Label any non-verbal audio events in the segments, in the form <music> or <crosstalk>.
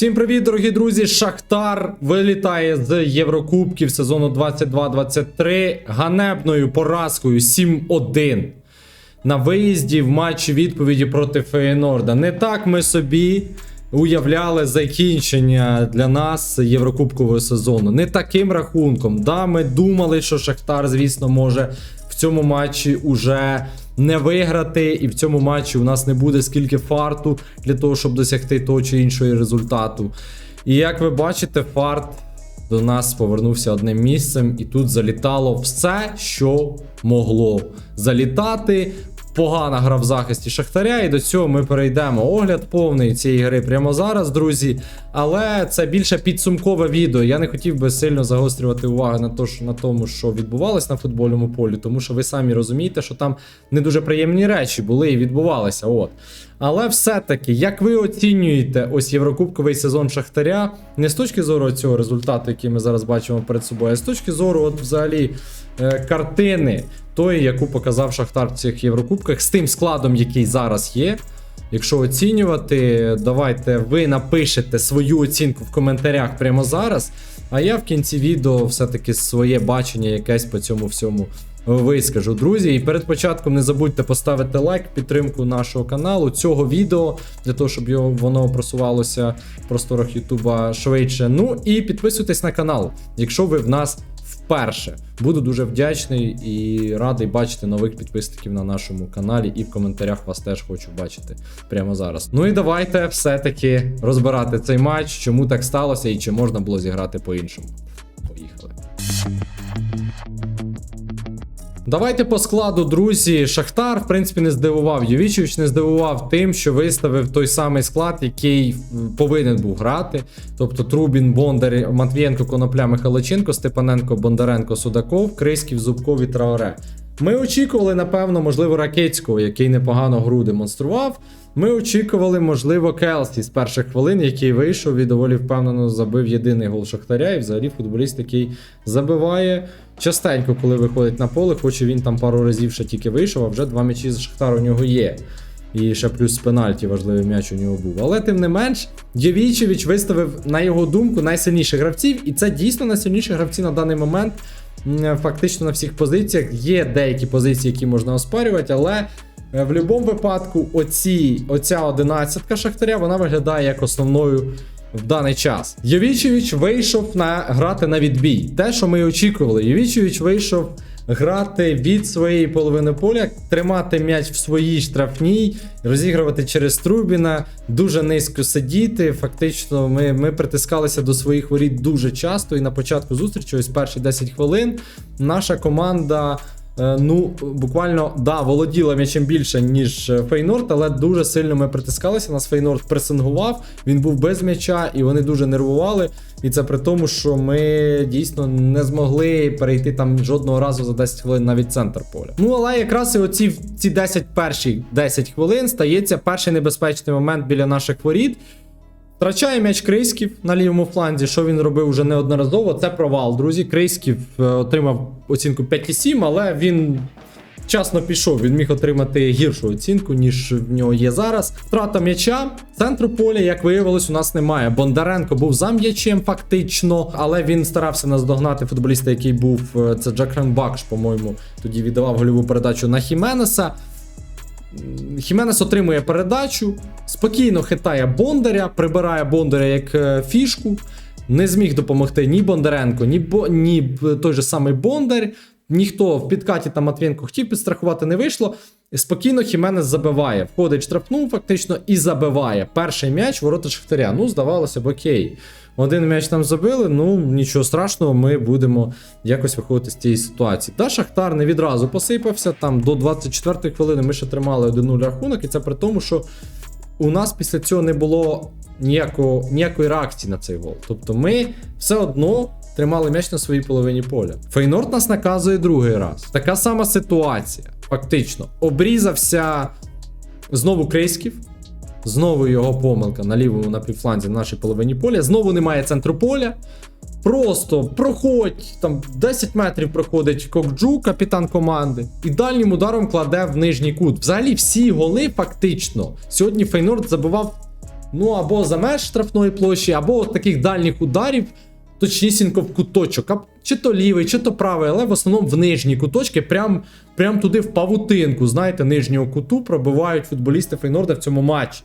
Всім привіт, дорогі друзі! Шахтар вилітає з Єврокубків сезону 22-23 ганебною поразкою 7-1 на виїзді в матчі відповіді проти Феєнорда. Не так ми собі уявляли закінчення для нас Єврокубкового сезону. Не таким рахунком. Да, ми думали, що Шахтар, звісно, може в цьому матчі уже не виграти, і в цьому матчі у нас не буде скільки фарту для того, щоб досягти того чи іншого результату. І як ви бачите, фарт до нас повернувся одним місцем, і тут залітало все, що могло залітати. Погана гра в захисті Шахтаря, і до цього ми перейдемо. Огляд повний цієї гри прямо зараз, друзі. Але це більше підсумкове відео. Я не хотів би сильно загострювати увагу на, то, що, на тому, що відбувалось на футбольному полі, тому що ви самі розумієте, що там не дуже приємні речі були і відбувалися. От. Але все-таки, як ви оцінюєте ось Єврокубковий сезон Шахтаря, не з точки зору цього результату, який ми зараз бачимо перед собою, а з точки зору, от взагалі, е, картини тої, яку показав Шахтар в цих Єврокубках, з тим складом, який зараз є. Якщо оцінювати, давайте ви напишете свою оцінку в коментарях прямо зараз. А я в кінці відео все-таки своє бачення якесь по цьому всьому вискажу. Друзі, і перед початком не забудьте поставити лайк, підтримку нашого каналу, цього відео, для того, щоб його воно просувалося в просторах Ютуба швидше. Ну і підписуйтесь на канал, якщо ви в нас вперше. Буду дуже вдячний і радий бачити нових підписників на нашому каналі, і в коментарях вас теж хочу бачити прямо зараз. Ну і давайте все-таки розбирати цей матч, чому так сталося і чи можна було зіграти по-іншому. Поїхали. Давайте по складу, друзі. Шахтар, в принципі, не здивував. Євічевич не здивував тим, що виставив той самий склад, який повинен був грати. Тобто Трубін, Бондар, Матвієнко, Конопля, Михайличенко, Степаненко, Бондаренко, Судаков, Криськів, Зубков і Траоре. Ми очікували, напевно, можливо, Ракецького, який непогано гру демонстрував. Ми очікували, можливо, Келсі з перших хвилин, який вийшов і доволі впевнено забив єдиний гол Шахтаря. І взагалі футболіст, який забиває частенько, коли виходить на поле, хоч і він там пару разів ще тільки вийшов, а вже два м'ячі з Шахтару у нього є. І ще плюс пенальті важливий м'яч у нього був. Але тим не менш, Євічевич виставив, на його думку, найсильніших гравців, і це дійсно найсильніші гравці на даний момент. Фактично на всіх позиціях. Є деякі позиції, які можна оспарювати, але е, в будь-якому випадку оці, оця одинадцятка Шахтаря вона виглядає як основною в даний час. Йовічевич вийшов на грати на відбій. Те, що ми очікували. Йовічевич вийшов грати від своєї половини поля, тримати м'яч в своїй штрафній, розігрувати через Трубіна, дуже низько сидіти. Фактично, ми, ми притискалися до своїх воріт дуже часто. І на початку зустрічі, ось перші 10 хвилин, наша команда. Е, Ну, буквально да, володіла м'ячем більше, ніж е, Фейнорд, але дуже сильно ми притискалися. Нас Фейнорд пресингував, він був без м'яча, і вони дуже нервували. І це при тому, що ми дійсно не змогли перейти там жодного разу за 10 хвилин навіть центр поля. Ну але якраз і оці ці 10 перші 10 хвилин стається перший небезпечний момент біля наших воріт. Втрачає м'яч Крейськів на лівому фланзі, що він робив вже неодноразово. Це провал, друзі. Крейськів е, отримав оцінку 5,7, але він вчасно пішов. Він міг отримати гіршу оцінку, ніж в нього є зараз. Втрата м'яча. Центру поля, як виявилось, у нас немає. Бондаренко був за м'ячем, фактично, але він старався наздогнати футболіста, який був. е, Це Джакран Бакш, по-моєму, тоді віддавав гольову передачу на Хіменеса. Хіменес отримує передачу, спокійно хитає Бондаря, прибирає Бондаря як е, фішку. Не зміг допомогти ні Бондаренко, ні, Бо... ні той же самий Бондар. Ніхто в підкаті там Матвієнко хотів підстрахувати, не вийшло. Спокійно Хіменес забиває. Входить штрафну фактично і забиває. Перший м'яч ворота Шахтаря. Ну, здавалося б, окей. Один м'яч там забили, ну нічого страшного, ми будемо якось виходити з цієї ситуації. Та Шахтар не відразу посипався. Там до 24-ї хвилини ми ще тримали 1-0 рахунок, і це при тому, що у нас після цього не було ніякого, ніякої реакції на цей гол. Тобто ми все одно тримали м'яч на своїй половині поля. Фейнорд нас наказує другий раз. Така сама ситуація. Фактично, обрізався знову Крейськів. Знову його помилка на лівому напівфланзі в нашій половині поля. Знову немає центру поля. Просто проходь, там 10 метрів проходить Кокджу, капітан команди, і дальнім ударом кладе в нижній кут. Взагалі, всі голи фактично. Сьогодні Фейнорд забивав Ну або за меж штрафної площі, або таких дальніх ударів, точнісінько в куточок. Чи то лівий, чи то правий, але в основному в нижні куточки, прям, прям туди в павутинку, знаєте, нижнього куту пробивають футболісти Фейнорда в цьому матчі.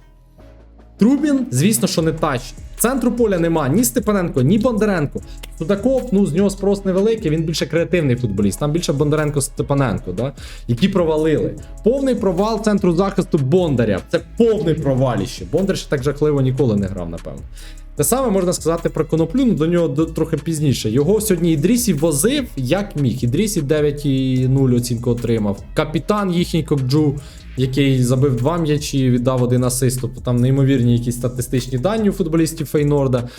Трубін, звісно, що не тач. Центру поля нема ні Степаненко, ні Бондаренко. Судаков, ну з нього спрос невеликий, він більше креативний футболіст. Там більше Бондаренко Степаненко, да? які провалили. Повний провал центру захисту Бондаря. Це повний проваліще. Бондар ще так жахливо ніколи не грав, напевно. Те саме можна сказати про коноплю, ну до нього до- трохи пізніше. Його сьогодні Ідрісі возив як міг. Ідрісі 9,0 оцінку отримав. Капітан їхній Кокджу, який забив два м'ячі, віддав один асист. Тобто там неймовірні якісь статистичні дані у футболістів Фейнорда.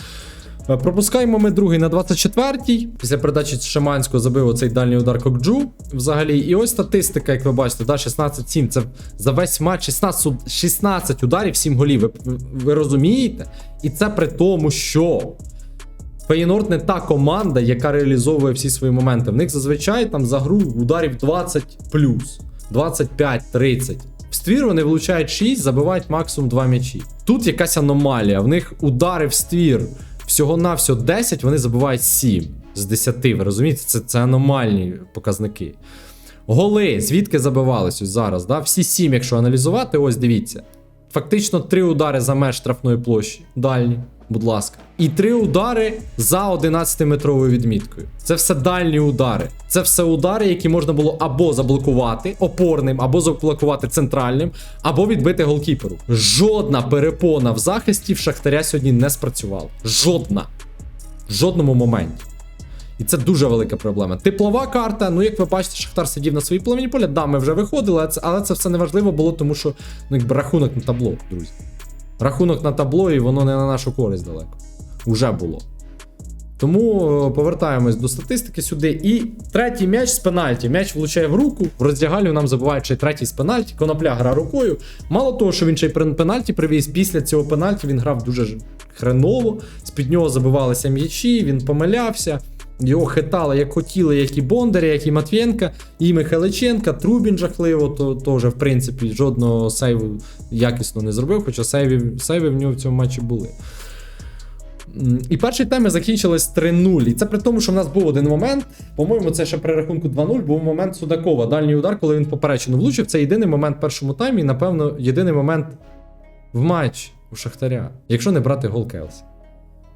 Е, Пропускаємо ми другий на 24-й. Після передачі Шиманського забив оцей дальній удар Кокджу. Взагалі, і ось статистика, як ви бачите, да, 16-7. Це за весь матч 16, 16 ударів, 7 голів. Ви, ви, розумієте? І це при тому, що Фейнорд не та команда, яка реалізовує всі свої моменти. В них зазвичай там за гру ударів 20 25-30. В ствір вони влучають 6, забивають максимум 2 м'ячі. Тут якась аномалія. В них удари в ствір всього-навсього 10, вони забивають 7 з 10. Ви розумієте? Це, це аномальні показники. Голи, звідки забивались ось зараз? Да? Всі 7, якщо аналізувати, ось дивіться. Фактично 3 удари за меж штрафної площі. Дальні, будь ласка. І 3 удари за 11-метровою відміткою. Це все дальні удари. Це все удари, які можна було або заблокувати опорним, або заблокувати центральним, або відбити голкіперу. Жодна перепона в захисті в Шахтаря сьогодні не спрацювала. Жодна. В жодному моменті. І це дуже велика проблема. Теплова карта. Ну, як ви бачите, Шахтар сидів на своїй половині поля. Да, ми вже виходили, але це, але це все не важливо було, тому що ну, якби рахунок на табло, друзі. Рахунок на табло, і воно не на нашу користь далеко. Уже було. Тому е, повертаємось до статистики сюди. І третій м'яч з пенальті. М'яч влучає в руку. В роздягалю нам забувають ще третій з пенальті. Конопля гра рукою. Мало того, що він ще й пенальті привіз. Після цього пенальті він грав дуже хреново. З-під нього забивалися м'ячі, він помилявся. Його хитали як хотіли, як і Бондаря, як і Матвієнка, і Михайличенка, Трубін жахливо, то, то вже в принципі жодного сейву якісно не зробив, хоча сейви, сейви в нього в цьому матчі були. І перший тайм закінчилось 3-0. І це при тому, що в нас був один момент. По-моєму, це ще при рахунку 2-0 був момент Судакова. Дальній удар, коли він поперечину влучив. Це єдиний момент в першому таймі, і, напевно, єдиний момент в матчі у Шахтаря, якщо не брати гол Келсі.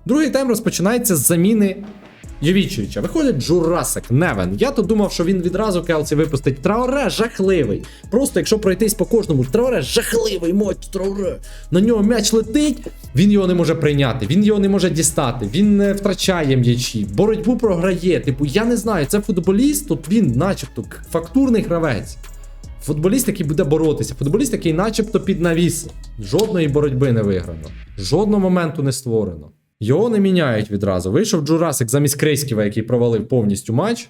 Другий тайм розпочинається з заміни Йовічевича. Виходить Джурасик, Невен. Я то думав, що він відразу Келсі випустить. Трауре жахливий. Просто якщо пройтись по кожному, Трауре жахливий матч, Трауре. На нього м'яч летить, він його не може прийняти, він його не може дістати, він не втрачає м'ячі, боротьбу програє. Типу, я не знаю, це футболіст, тут він, начебто, фактурний гравець. Футболіст, який буде боротися, футболіст, який начебто під навіс. Жодної боротьби не виграно, жодного моменту не створено. Його не міняють відразу. Вийшов Джурасик замість Крейськіва, який провалив повністю матч,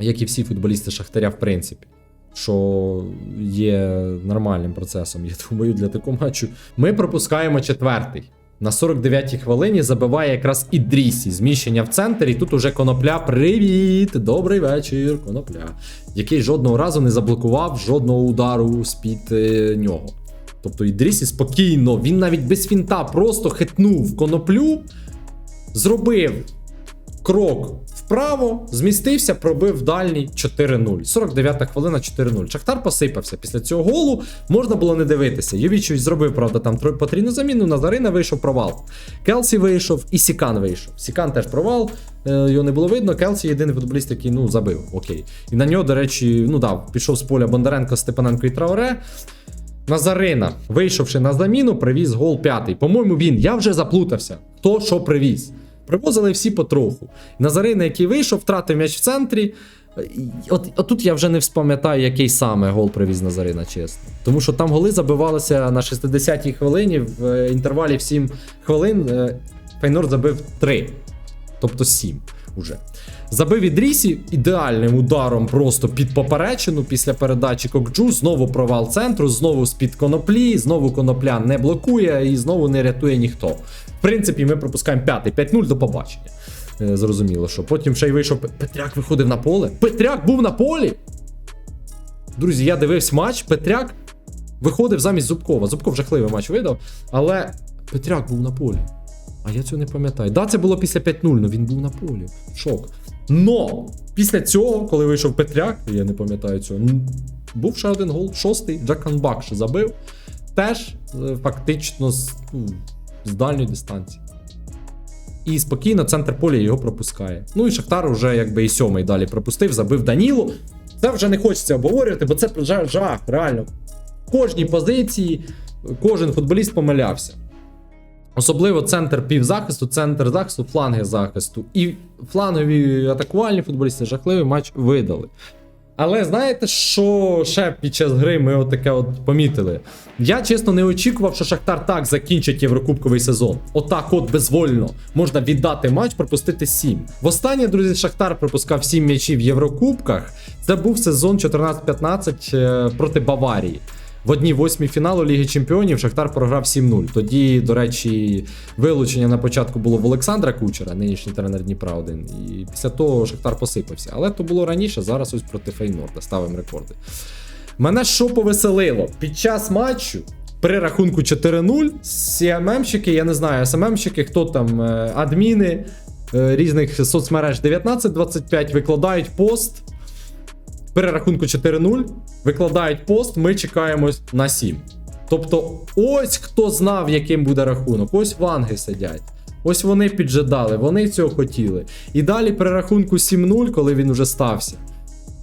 як і всі футболісти Шахтаря, в принципі. Що є нормальним процесом, я <laughs> думаю, для такого матчу. Ми пропускаємо четвертий. На 49-й хвилині забиває якраз Ідрісі. Зміщення в центр, і тут уже конопля. Привіт! Добрий вечір, конопля. Який жодного разу не заблокував жодного удару з-під е, нього. Тобто Ідрісі спокійно, він навіть без фінта просто хитнув коноплю, зробив крок вправо, змістився, пробив дальній 4-0. 49 хвилина 4-0. Шахтар посипався. Після цього голу можна було не дивитися. Йовічович зробив, правда, там потрійну заміну. Назарина вийшов провал. Келсі вийшов і Сікан вийшов. Сікан теж провал. е, Його не було видно. Келсі єдиний футболіст, який ну забив. Окей. І на нього, до речі, ну да, пішов з поля Бондаренко, Степаненко і Трауре. Назарина, вийшовши на заміну, привіз гол п'ятий. По-моєму, він. Я вже заплутався. Хто що привіз. Привозили всі потроху. Назарина, який вийшов, втратив м'яч в центрі. От, от тут я вже не вспам'ятаю, який саме гол привіз Назарина, чесно. Тому що там голи забивалися на 60-й хвилині, в е, інтервалі в 7 хвилин. е, Фейнорд забив 3. Тобто 7 уже. Забив Ідрісі ідеальним ударом просто під поперечину після передачі Кокджу. Знову провал центру, знову з-під коноплі, знову конопля не блокує і знову не рятує ніхто. В принципі, ми пропускаємо п'ятий, 5-0 до побачення. Е, Зрозуміло, що потім ще й вийшов. Петряк виходив на поле. Петряк був на полі. Друзі, я дивився матч. Петряк виходив замість Зубкова. Зубков жахливий матч видав, але Петряк був на полі. А я цього не пам'ятаю. Да, це було після 5-0, але він був на полі. Шок. Но після цього, коли вийшов Петряк, я не пам'ятаю цього, був ще один гол, шостий, Джаканбак ще забив. Теж е, фактично з, ну, з дальньої дистанції. І спокійно центр поля його пропускає. Ну і Шахтар вже якби і сьомий далі пропустив, забив Данілу. Це вже не хочеться обговорювати, бо це жах реально. В кожній позиції кожен футболіст помилявся. Особливо центр півзахисту, центр захисту, фланги захисту. І флангові атакувальні футболісти жахливий матч видали. Але знаєте, що ще під час гри ми отаке от помітили? Я чесно не очікував, що Шахтар так закінчить Єврокубковий сезон. Отак, от безвольно можна віддати матч, пропустити 7. Востаннє, друзі, Шахтар пропускав 7 м'ячів в Єврокубках. Це був сезон 14-15 е, проти Баварії. В одній восьмій фіналу Ліги Чемпіонів Шахтар програв 7-0. Тоді, до речі, вилучення на початку було в Олександра Кучера, нинішній тренер Дніпра 1. І після того Шахтар посипався. Але то було раніше, зараз ось проти Фейнорда ставимо рекорди. Мене що повеселило? Під час матчу. При рахунку 4-0 СММщики, я не знаю, СММщики, хто там, е, адміни е, різних соцмереж 1925 викладають пост. При рахунку 4-0 викладають пост, ми чекаємо на 7. Тобто, ось хто знав, яким буде рахунок. Ось ванги сидять. Ось вони піджидали, вони цього хотіли. І далі при рахунку 7-0, коли він уже стався.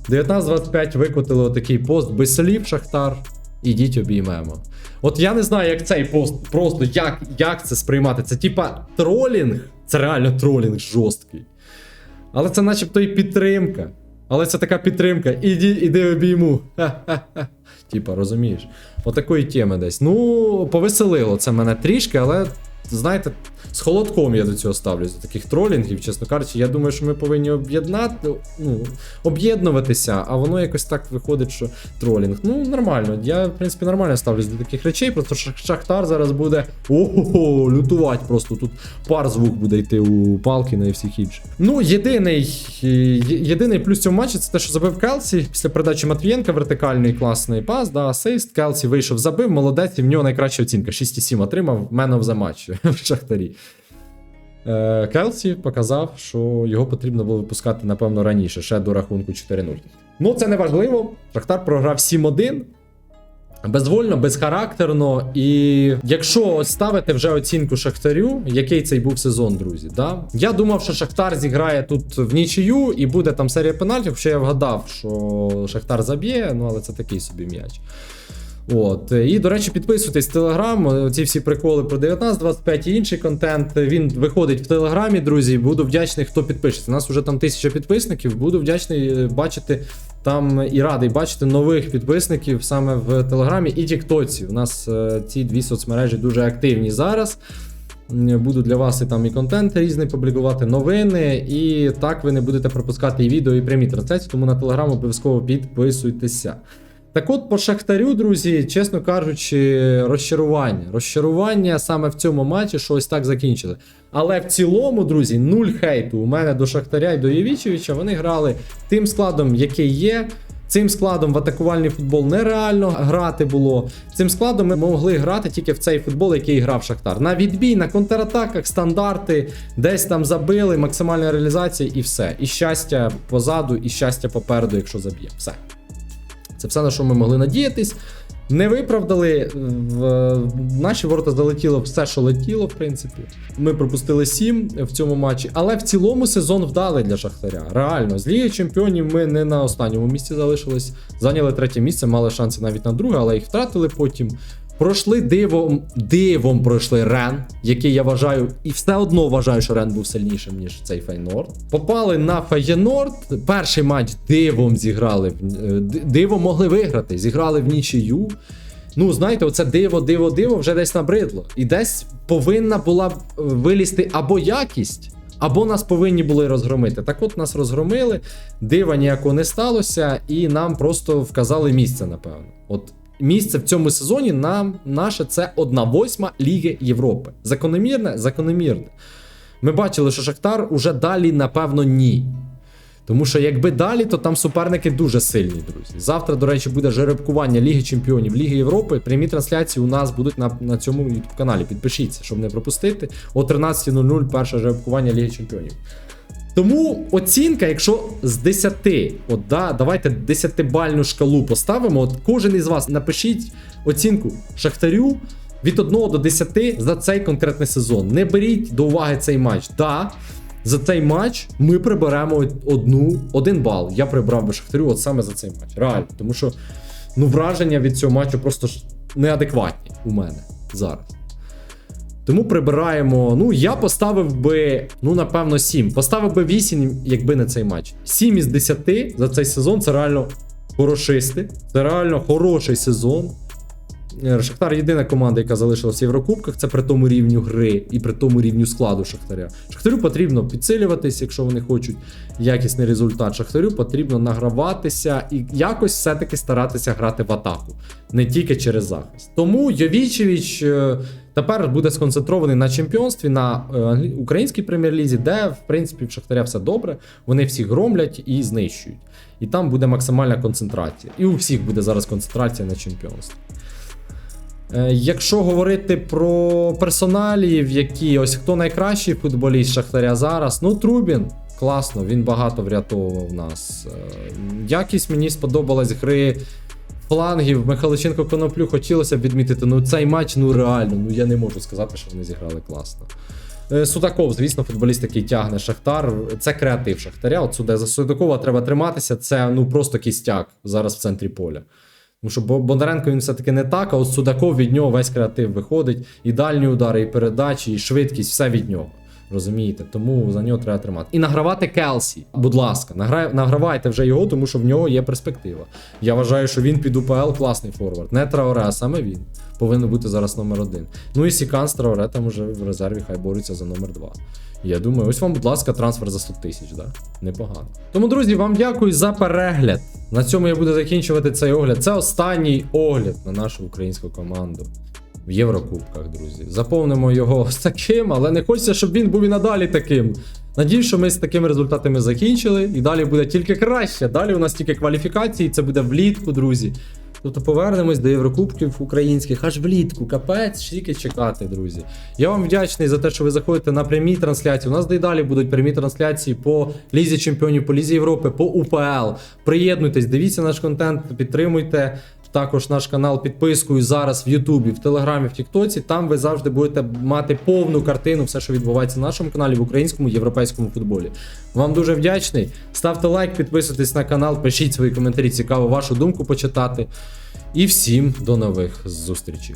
19-25 викотили отакий пост без слів Шахтар. Ідіть обіймемо. От я не знаю, як цей пост, просто як, як це сприймати. Це типа тролінг, це реально тролінг жорсткий. Але це начебто і підтримка. Але це така підтримка. Іди, іди обійму. Ха-ха-ха. Типа, розумієш? Отакої теми десь. Ну, повеселило це мене трішки, але знаєте, з холодком я до цього ставлюсь, до таких тролінгів, чесно кажучи. Я думаю, що ми повинні об'єднати, ну, об'єднуватися, а воно якось так виходить, що тролінг. Ну, нормально. Я, в принципі, нормально ставлюсь до таких речей, просто Шахтар зараз буде ого, лютувати просто. Тут пар звук буде йти у Палкіна і всіх інших. Ну, єдиний, єдиний плюс цього матчі це те, що забив Келсі після передачі Матвієнка, вертикальний класний пас, да, асист. Келсі вийшов, забив, молодець, і в нього найкраща оцінка. 6,7 отримав of the Match <laughs> в Шахтарі. Е, Келсі показав, що його потрібно було випускати, напевно, раніше, ще до рахунку 4-0. Ну, це не важливо. Шахтар програв 7-1. Безвольно, безхарактерно. І якщо ставити вже оцінку Шахтарю, який цей був сезон, друзі, да? я думав, що Шахтар зіграє тут в нічию і буде там серія пенальтів, хоча я вгадав, що Шахтар заб'є, ну але це такий собі м'яч. От. І, до речі, підписуйтесь в Телеграм. Ці всі приколи про 19, 25 і інший контент. Він виходить в Телеграмі, друзі. Буду вдячний, хто підпишеться. У нас вже там тисяча підписників. Буду вдячний е, бачити там і радий бачити нових підписників саме в Телеграмі і Тіктоці. У нас е, ці дві соцмережі дуже активні зараз. Буду для вас і там і контент різний публікувати, новини, і так ви не будете пропускати і відео, і прямі трансляції, тому на телеграм обов'язково підписуйтеся. Так от по Шахтарю, друзі, чесно кажучи, розчарування. Розчарування саме в цьому матчі, що ось так закінчили. Але в цілому, друзі, нуль хейту. У мене до Шахтаря і до Євічевича вони грали тим складом, який є. Цим складом в атакувальний футбол нереально грати було. Цим складом ми могли грати тільки в цей футбол, який грав Шахтар. На відбій, на контратаках, стандарти, десь там забили, максимальна реалізація і все. І щастя позаду, і щастя попереду, якщо заб'є. Все. Це все, на що ми могли надіятись. Не виправдали. В наші ворота залетіло все, що летіло, в принципі. Ми пропустили 7 в цьому матчі. Але в цілому сезон вдалий для Шахтаря. Реально, з Ліги Чемпіонів ми не на останньому місці залишились. Зайняли третє місце, мали шанси навіть на друге, але їх втратили потім. Пройшли дивом, дивом пройшли Рен, який я вважаю, і все одно вважаю, що Рен був сильнішим, ніж цей Фейнорд. Попали на Фейнорд. Перший матч дивом зіграли. е, Дивом могли виграти. Зіграли в нічию. Ну, знаєте, оце диво, диво, диво вже десь набридло. І десь повинна була е, вилізти або якість. Або нас повинні були розгромити. Так от нас розгромили, дива ніякого не сталося, і нам просто вказали місце, напевно. От місце в цьому сезоні нам наше це 1-8 Ліги Європи. Закономірне? Закономірне. Ми бачили, що Шахтар уже далі, напевно, ні. Тому що якби далі, то там суперники дуже сильні, друзі. Завтра, до речі, буде жеребкування Ліги Чемпіонів Ліги Європи. Прямі трансляції у нас будуть на, на цьому YouTube каналі. Підпишіться, щоб не пропустити. О 13.00 перше жеребкування Ліги Чемпіонів. Тому оцінка, якщо з 10, от да, давайте 10-бальну шкалу поставимо. От кожен із вас напишіть оцінку Шахтарю від 1 до 10 за цей конкретний сезон. Не беріть до уваги цей матч. Да, за цей матч ми приберемо одну, один бал. Я прибрав би Шахтарю от саме за цей матч. Реально. Тому що ну, враження від цього матчу просто ж неадекватні у мене зараз. Тому прибираємо. Ну, я поставив би, ну, напевно, 7. Поставив би 8, якби не цей матч. 7 із 10 за цей сезон це реально хорошисти. Це реально хороший сезон. Е, Шахтар єдина команда, яка залишилась в Єврокубках, це при тому рівню гри і при тому рівню складу Шахтаря. Шахтарю потрібно підсилюватись, якщо вони хочуть якісний результат. Шахтарю потрібно награватися і якось все-таки старатися грати в атаку, не тільки через захист. Тому Йовічевич е, тепер буде сконцентрований на чемпіонстві, на е, українській прем'єр-лізі, де в принципі в Шахтаря все добре. Вони всі громлять і знищують. І там буде максимальна концентрація. І у всіх буде зараз концентрація на чемпіонстві. Е, Якщо говорити про персоналів, які ось хто найкращий футболіст Шахтаря зараз, ну Трубін. Класно, він багато врятовував нас. Е, Якість мені сподобалась гри флангів. Михайличенко Коноплю хотілося б відмітити. Ну цей матч, ну реально, ну я не можу сказати, що вони зіграли класно. Е, Судаков, звісно, футболіст, який тягне Шахтар. Це креатив Шахтаря. От сюди за Судакова треба триматися. Це ну просто кістяк зараз в центрі поля. Тому що Бондаренко він все-таки не так, а от Судаков від нього весь креатив виходить. І дальні удари, і передачі, і швидкість, все від нього. Розумієте? Тому за нього треба тримати. І награвати Келсі. Будь ласка, награй, награвайте вже його, тому що в нього є перспектива. Я вважаю, що він під УПЛ класний форвард. Не Траоре, а саме він. Повинен бути зараз номер один. Ну і Сікан з Траоре там уже в резерві хай борються за номер два. Я думаю, ось вам, будь ласка, трансфер за 100 тисяч, да? Непогано. Тому, друзі, вам дякую за перегляд. На цьому я буду закінчувати цей огляд. Це останній огляд на нашу українську команду в Єврокубках, друзі. Заповнимо його <laughs> з таким, але не хочеться, щоб він був і надалі таким. Надіюсь, що ми з такими результатами закінчили, і далі буде тільки краще. Далі у нас тільки кваліфікації, це буде влітку, друзі. Тобто повернемось до Єврокубків українських аж влітку. Капець, стільки чекати, друзі. Я вам вдячний за те, що ви заходите на прямі трансляції. У нас і далі будуть прямі трансляції по Лізі Чемпіонів, по Лізі Європи, по УПЛ. Приєднуйтесь, дивіться наш контент, підтримуйте. Також наш канал підпискою зараз в Ютубі, в Телеграмі, в Тіктоці. Там ви завжди будете мати повну картину, все, що відбувається на нашому каналі в українському європейському футболі. Вам дуже вдячний. Ставте лайк, підписуйтесь на канал, пишіть свої коментарі, цікаво вашу думку почитати. І всім до нових зустрічей.